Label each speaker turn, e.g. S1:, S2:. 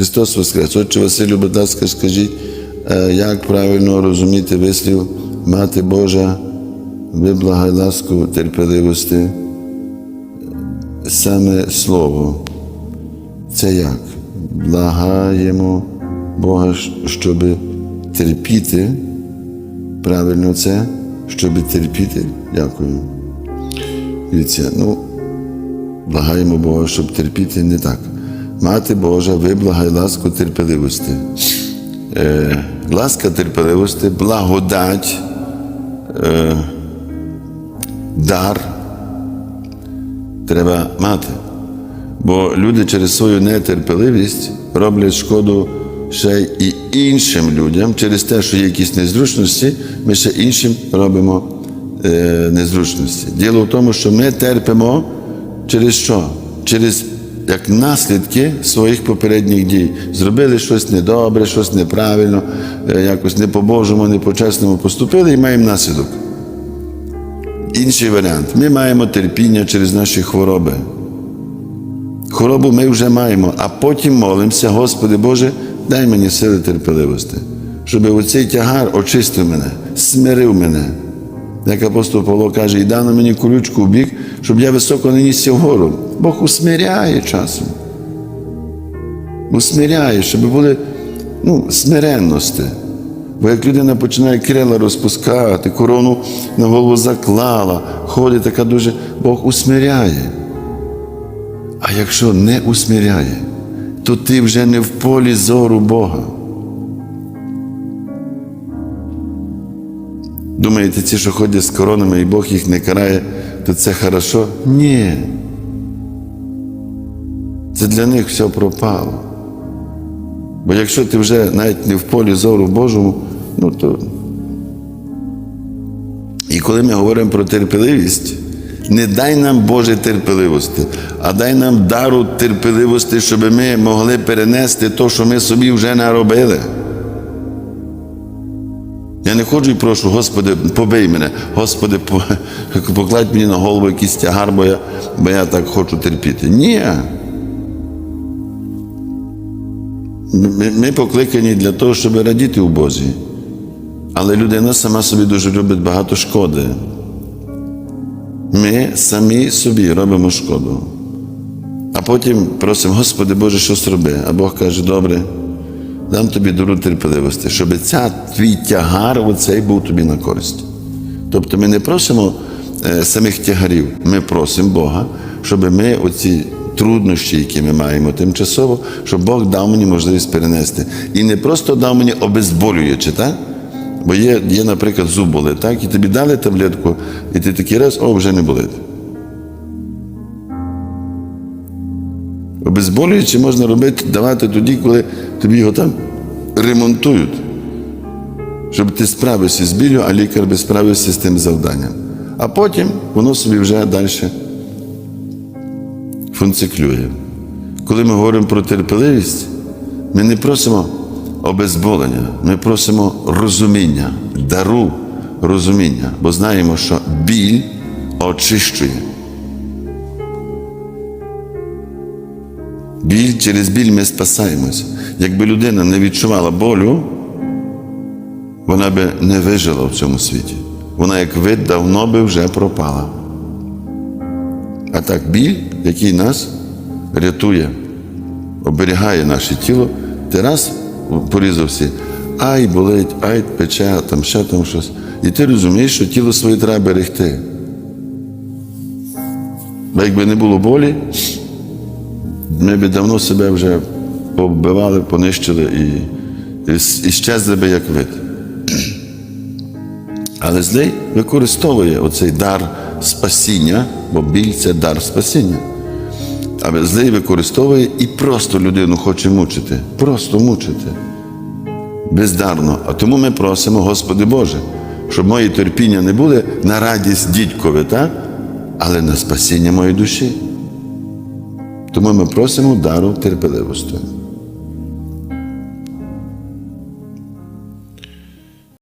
S1: Христос Воскрес. Отче Василю, будь ласка, скажіть, е, як правильно розуміти вислів Мати Божа, виблагай ласку терпеливости. Саме слово. Це як? Благаємо Бога, щоб терпіти. Правильно це, щоб терпіти. Дякую. Дивіться, ну, благаємо Бога, щоб терпіти не так. Мати Божа, виблагай ласку терпеливості. Е, ласка терпеливості, благодать, е, дар треба мати. Бо люди через свою нетерпеливість роблять шкоду ще і іншим людям. Через те, що є якісь незручності, ми ще іншим робимо е, незручності. Діло в тому, що ми терпимо через що? Через як наслідки своїх попередніх дій. Зробили щось недобре, щось неправильно, е, якось не по-божому, не по-чесному поступили і маємо наслідок. Інший варіант. Ми маємо терпіння через наші хвороби. Хворобу ми вже маємо, а потім молимося, Господи Боже, дай мені сили терпеливості, щоб оцей тягар очистив мене, смирив мене. Як апостол Павло каже, і дано мені колючку в бік, щоб я високо не нісся вгору. Бог усмиряє часом. Усмиряє, щоб були ну, смиренності. Бо як людина починає крила розпускати, корону на голову заклала, ходить така дуже, Бог усмиряє. А якщо не усмиряє, то ти вже не в полі зору Бога. Думаєте, ті, що ходять з коронами і Бог їх не карає, то це хорошо? Ні. Це для них все пропало. Бо якщо ти вже навіть не в полі зору Божому, ну то. І коли ми говоримо про терпеливість, не дай нам Боже терпеливості, а дай нам дару терпеливості, щоб ми могли перенести те, що ми собі вже наробили. Я не ходжу і прошу, Господи, побий мене, Господи, покладь мені на голову якийсь тягар, бо я, бо я так хочу терпіти. Ні. Ми, покликані для того, щоб радіти у Бозі. Але людина сама собі дуже любить багато шкоди. Ми самі собі робимо шкоду. А потім просимо, Господи Боже, що зроби? А Бог каже, добре, дам тобі дуру терпеливості, щоб ця твій тягар оцей був тобі на користь. Тобто ми не просимо е, самих тягарів, ми просимо Бога, щоб ми оці труднощі, які ми маємо тимчасово, щоб Бог дав мені можливість перенести. І не просто дав мені обезболюючи, так? Бо є, є, наприклад, зуб болить, так? І тобі дали таблетку, і ти такий раз, о, вже не болить. Обезболюючи можна робити, давати тоді, коли тобі його там ремонтують. Щоб ти справився з біллю, а лікар би справився з тим завданням. А потім воно собі вже далі функціклює. Коли ми говоримо про терпеливість, ми не просимо обезболення, ми просимо розуміння, дару розуміння, бо знаємо, що біль очищує. Біль через біль ми спасаємось. Якби людина не відчувала болю, вона би не вижила в цьому світі. Вона, як вид, давно би вже пропала. А так біль, який нас рятує, оберігає наше тіло, ти раз порізався, ай болить, ай пече, там ще там щось. І ти розумієш, що тіло своє треба берегти. Бо якби не було болі, ми б давно себе вже побивали, понищили і, і, і щезли би як вид. Але злий використовує оцей дар спасіння, бо біль це дар спасіння. Але злий використовує і просто людину хоче мучити. Просто мучити. Бездарно. А тому ми просимо, Господи Боже, щоб мої терпіння не були на радість дідькові, так? але на спасіння моєї душі. Тому ми просимо дару терпеливості.